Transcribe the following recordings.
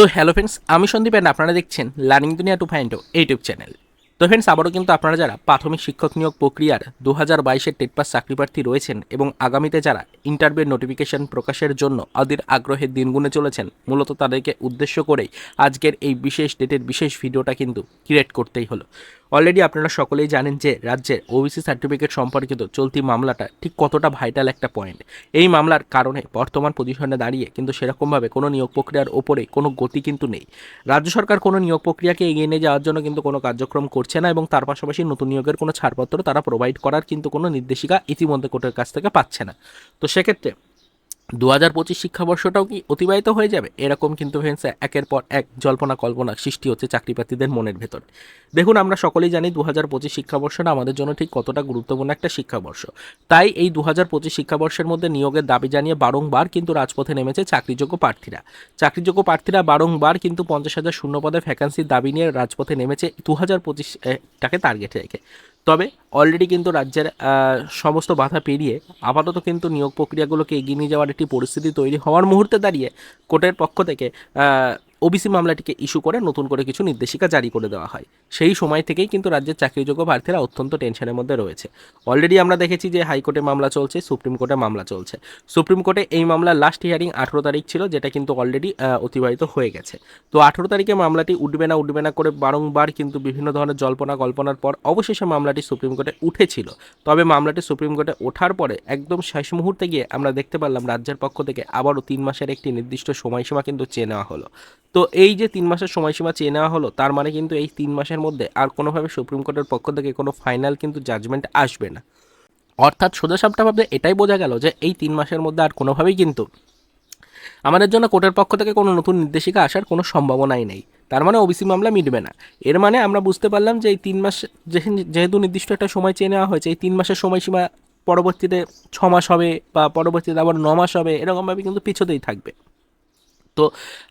তো hello friends আমি Sandeep and আপনারা দেখছেন learning Duniya to find YouTube channel তো ফ্রেন্ডস আবারও কিন্তু আপনারা যারা প্রাথমিক শিক্ষক নিয়োগ প্রক্রিয়ার দু হাজার বাইশের টেট পাস চাকরি প্রার্থী রয়েছেন এবং আগামীতে যারা ইন্টারভিউ নোটিফিকেশন প্রকাশের জন্য অধীর আগ্রহের দিন গুনে চলেছেন, মূলত তাদেরকে উদ্দেশ্য করেই আজকের এই বিশেষ ডেটের বিশেষ ভিডিওটা কিন্তু ক্রিয়েট করতেই হলো। অলরেডি আপনারা সকলেই জানেন যে রাজ্যের ওবিসি সার্টিফিকেট সম্পর্কিত চলতি মামলাটা ঠিক কতটা ভাইটাল একটা পয়েন্ট এই মামলার কারণে বর্তমান পজিশনে দাঁড়িয়ে কিন্তু সেরকমভাবে কোনো নিয়োগ প্রক্রিয়ার ওপরে কোনো গতি কিন্তু নেই। রাজ্য সরকার কোনো নিয়োগ প্রক্রিয়াকে এগিয়ে নিয়ে যাওয়ার জন্য কিন্তু কোনো কার্যক্রম করছে না এবং তার পাশাপাশি নতুন নিয়োগের কোনো ছাড়পত্র তারা প্রোভাইড করার কিন্তু কোনো নির্দেশিকা ইতিমধ্যে কোর্টের কাছ থেকে পাচ্ছে না। তো সেক্ষেত্রে দু হাজার পঁচিশ শিক্ষাবর্ষটাও কি অতিবাহিত হয়ে যাবে? এরকম কিন্তু ফ্রেন্ডস একের পর এক জল্পনা কল্পনা সৃষ্টি হচ্ছে চাকরি প্রার্থীদের মনের ভেতর। দেখুন, আমরা সকলেই জানি দু হাজার পঁচিশ শিক্ষাবর্ষটা আমাদের জন্য ঠিক কতটা গুরুত্বপূর্ণ একটা শিক্ষাবর্ষ। তাই এই দু হাজার পঁচিশ শিক্ষাবর্ষের মধ্যে নিয়োগের দাবি জানিয়ে বারংবার কিন্তু রাজপথে নেমেছে চাকরিযোগ্য প্রার্থীরা। চাকরিযোগ্য প্রার্থীরা বারংবার কিন্তু পঞ্চাশ হাজার শূন্য পদে ভ্যাকান্সির দাবি নিয়ে রাজপথে নেমেছে দু হাজার পঁচিশটাকে টার্গেট রেখে। তবে অলরেডি কিন্তু রাজ্যের সমস্ত বাধা পেরিয়ে আপাতত কিন্তু নিয়োগ প্রক্রিয়াগুলোকে এগিয়ে নিয়ে যাওয়ার একটি পরিস্থিতি তৈরি হওয়ার মুহূর্তে দাঁড়িয়ে কোর্টের পক্ষ থেকে ওবিসি মামলাটিকে ইস্যু করে নতুন করে কিছু নির্দেশিকা জারি করে দেওয়া হয়। সেই সময় থেকেই কিন্তু রাজ্যের চাকরিযোগ্য প্রার্থীরা অত্যন্ত টেনশনের মধ্যে রয়েছে। অলরেডি আমরা দেখেছি যে হাইকোর্টে মামলা চলছে, সুপ্রিম কোর্টে মামলা চলছে। সুপ্রিম কোর্টে এই মামলার লাস্ট হিয়ারিং আঠেরো তারিখ ছিল, যেটা কিন্তু অলরেডি অতিবাহিত হয়ে গেছে। তো আঠেরো তারিখে মামলাটি উঠবে না উঠবে না করে বারংবার কিন্তু বিভিন্ন ধরনের জল্পনা কল্পনার পর অবশেষে মামলাটি সুপ্রিম কোর্টে উঠেছিল। তবে মামলাটি সুপ্রিম কোর্টে ওঠার পরে একদম শেষ মুহূর্তে গিয়ে আমরা দেখতে পারলাম রাজ্যের পক্ষ থেকে আবারও তিন মাসের একটি নির্দিষ্ট সময়সীমা কিন্তু চেয়ে নেওয়া হলো। তো এই যে তিন মাসের সময়সীমা চেয়ে নেওয়া হলো, তার মানে কিন্তু এই তিন মাসের মধ্যে আর কোনোভাবে সুপ্রিম কোর্টের পক্ষ থেকে কোনো ফাইনাল কিন্তু জাজমেন্ট আসবে না। অর্থাৎ সোজা সাপটাভাবে এটাই বোঝা গেল যে এই তিন মাসের মধ্যে আর কোনোভাবেই কিন্তু আমাদের জন্য কোর্টের পক্ষ থেকে কোনো নতুন নির্দেশিকা আসার কোনো সম্ভাবনাই নেই। তার মানে ওবিসি মামলা মিটবে না। এর মানে আমরা বুঝতে পারলাম যে এই তিন মাস যেহে- যেহেতু নির্দিষ্ট একটা সময় চেয়ে নেওয়া হয়েছে, এই তিন মাসের সময়সীমা পরবর্তীতে ছ মাস হবে বা পরবর্তীতে আবার ন মাস হবে, এরকমভাবে কিন্তু পিছোতেই থাকবে। তো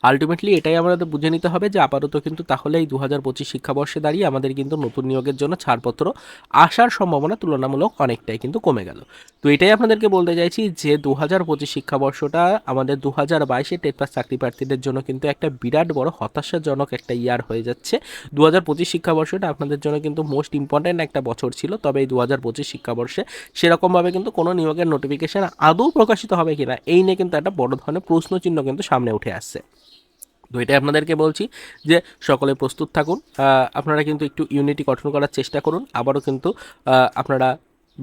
আলটিমেটলি এটাই আমাদের বুঝে নিতে হবে যে আপাতত কিন্তু তাহলে এই দু হাজার পঁচিশ শিক্ষাবর্ষে দাঁড়িয়ে আমাদের কিন্তু নতুন নিয়োগের জন্য ছাড়পত্র আসার সম্ভাবনা তুলনামূলক অনেকটাই কিন্তু কমে গেল। তো এটাই আপনাদেরকে বলতে চাইছি যে দু হাজার পঁচিশ শিক্ষাবর্ষটা আমাদের দু হাজার বাইশে টেট পাস চাকরি প্রার্থীদের জন্য কিন্তু একটা বিরাট বড় হতাশাজনক একটা ইয়ার হয়ে যাচ্ছে। দু হাজার পঁচিশ শিক্ষাবর্ষটা আপনাদের জন্য কিন্তু মোস্ট ইম্পর্ট্যান্ট একটা বছর ছিল, তবে এই দু হাজার পঁচিশ শিক্ষাবর্ষে সেরকমভাবে কিন্তু কোনো নিয়োগের নোটিফিকেশন আদৌ প্রকাশিত হবে কিনা, এই নিয়ে কিন্তু একটা বড় ধরনের প্রশ্নচিহ্ন কিন্তু সামনে উঠে আসছে তো এটাই আপনাদেরকে বলছি যে সকলে প্রস্তুত থাকুন। আপনারা কিন্তু একটু ইউনিটি গঠন করার চেষ্টা করুন। আবারও কিন্তু আপনারা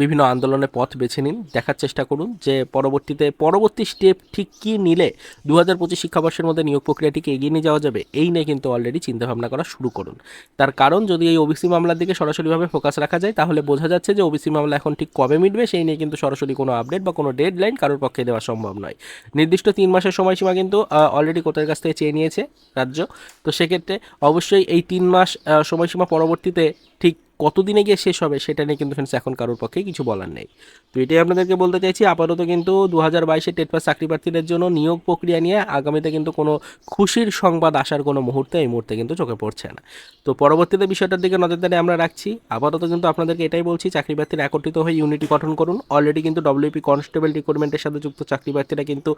বিভিন্ন আন্দোলনের পথ বেছে নিন, দেখার চেষ্টা করুন যে পরবর্তীতে, পরবর্তী স্টেপ ঠিক কী নিলে দু হাজার পঁচিশ শিক্ষাবর্ষের মধ্যে নিয়োগ প্রক্রিয়াটিকে এগিয়ে নিয়ে যাওয়া যাবে, এই নিয়ে কিন্তু অলরেডি চিন্তাভাবনা করা শুরু করুন। তার কারণ, যদি এই ওবিসি মামলার দিকে সরাসরিভাবে ফোকাস রাখা যায়, তাহলে বোঝা যাচ্ছে যে ওবিসি মামলা এখন ঠিক কবে মিটবে, সেই নিয়ে কিন্তু সরাসরি কোনো আপডেট বা কোনো ডেড লাইন কারোর পক্ষে দেওয়া সম্ভব নয়। নির্দিষ্ট তিন মাসের সময়সীমা কিন্তু অলরেডি কোথায় কাছ থেকে চেয়ে নিয়েছে রাজ্য। তো সেক্ষেত্রে অবশ্যই এই তিন মাস সময়সীমা পরবর্তীতে ঠিক কতদিনে গিয়ে শেষ হবে সেটা নিয়ে কিন্তু ফ্রেন্ডস এখন কারোর পক্ষে কিছু বলার নেই। তো এটাই আপনাদেরকে বলতে চাইছি, আপাতত কিন্তু দু হাজার বাইশে টেট পাস চাকরি প্রার্থীদের জন্য নিয়োগ প্রক্রিয়া নিয়ে আগামীতে কিন্তু কোনো খুশির সংবাদ আসার কোনো মুহূর্তে এই মুহূর্তে কিন্তু চোখে পড়ছে না। তো পরবর্তীতে বিষয়টার দিকে নজরদারি আমরা রাখছি। আপাতত কিন্তু আপনাদেরকে এটাই বলছি, চাকরি প্রার্থীরা একত্রিত হয়ে ইউনিটি গঠন করুন। অলরেডি কিন্তু ডব্লিউপি কনস্টেবল রিক্রুটমেন্টের সাথে যুক্ত চাকরি প্রার্থীরা কিন্তু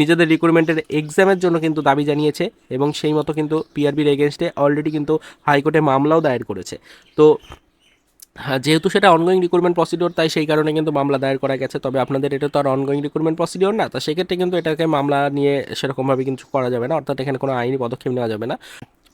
নিজেদের রিক্রুটমেন্টের এক্সামের জন্য কিন্তু দাবি জানিয়েছে এবং সেই মতো কিন্তু পিআরবির এগেনস্টে অলরেডি কিন্তু হাইকোর্টে মামলাও দায়ের করেছে। তো যেহেতু সেটা অনগোয়িং রিক্রুটমেন্ট প্রসিডিওর তাই সেই কারণে কিন্তু মামলা দায়ের করা গেছে। তবে আপনাদের এটা তো আর অনগোয়িং রিক্রুটমেন্ট প্রসিডিওর না, তো সেক্ষেত্রে কিন্তু এটাকে মামলা নিয়ে সেরকমভাবে কিছু করা যাবে না, অর্থাৎ এখানে কোনো আইনি পদক্ষেপ নেওয়া যাবে না।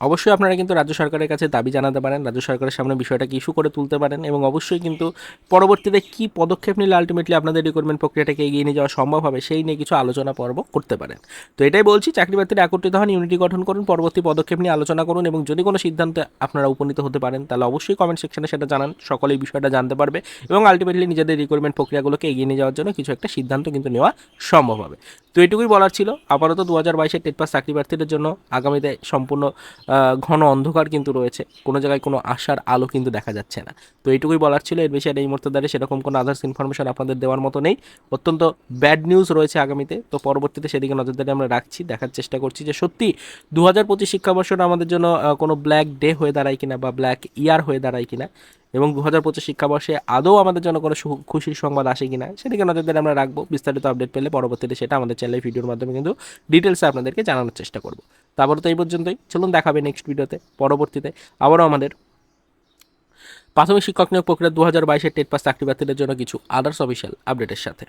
অবশ্যই আপনারা কিন্তু রাজ্য সরকারের কাছে দাবি জানাতে পারেন, রাজ্য সরকারের সামনে বিষয়টাকে ইস্যু করে তুলতে পারেন এবং অবশ্যই কিন্তু পরবর্তীতে কী পদক্ষেপ নিলে আলটিমেটলি আপনাদের রিক্রুটমেন্ট প্রক্রিয়াটাকে এগিয়ে নিয়ে যাওয়া সম্ভব হবে সেই নিয়ে কিছু আলোচনা পর্ব করতে পারেন। তো এটাই বলছি, চাকরি প্রার্থীরা একত্রিত হন ইউনিটি গঠন করুন, পরবর্তী পদক্ষেপ নিয়ে আলোচনা করুন এবং যদি কোনো সিদ্ধান্তে আপনারা উপনীত হতে পারেন, তাহলে অবশ্যই কমেন্ট সেকশনে সেটা জানান, সকলেই বিষয়টা জানতে পারবে এবং আলটিমেটলি নিজেদের রিক্রুটমেন্ট প্রক্রিয়াগুলোকে এগিয়ে নিয়ে যাওয়ার জন্য কিছু একটা সিদ্ধান্ত কিন্তু নেওয়া সম্ভব হবে। তো এটুকুই বলার ছিল, আপাতত দু হাজার বাইশের টেট পাস চাকরি প্রার্থীদের জন্য আগামীতে সম্পূর্ণ ঘন অন্ধকার কিন্তু রয়েছে। কোনো জায়গায় কোনো আশার আলো কিন্তু দেখা যাচ্ছে না। তো এইটুকুই বলার ছিল। এর বেশি আর এই মুহূর্তে দাঁড়িয়ে সেরকম কোনো আদার্স ইনফরমেশন আপনাদের দেওয়ার মতো নেই। অত্যন্ত ব্যাড নিউজ রয়েছে আগামীতে। তো পরবর্তীতে সেদিকে নজরদারি আমরা রাখছি। দেখার চেষ্টা করছি যে সত্যি দু হাজার পঁচিশ শিক্ষাবর্ষটা আমাদের জন্য কোনো ব্ল্যাক ডে হয়ে দাঁড়ায় কিনা বা ব্ল্যাক ইয়ার হয়ে দাঁড়ায় কিনা। এবং দু হাজার পঁচিশ শিক্ষাবর্ষে আদৌ আমাদের জন্য কোনো খুশির সংবাদ আসে কি না সেদিকে নজরদারি আমরা রাখব। বিস্তারিত আপডেট পেলে পরবর্তীতে সেটা আমাদের চ্যানেলের ভিডিওর মাধ্যমে কিন্তু ডিটেলসে আপনাদেরকে জানানোর চেষ্টা করব। তারপরে তো এই পর্যন্তই। চলুন দেখাবে নেক্সট ভিডিওতে পরবর্তীতে আবারও আমাদের প্রাথমিক শিক্ষক নিয়োগ প্রক্রিয়া দু হাজার বাইশের টেট পাস চাকরি প্রার্থীদের জন্য কিছু আদার্স অফিসিয়াল আপডেটের সাথে।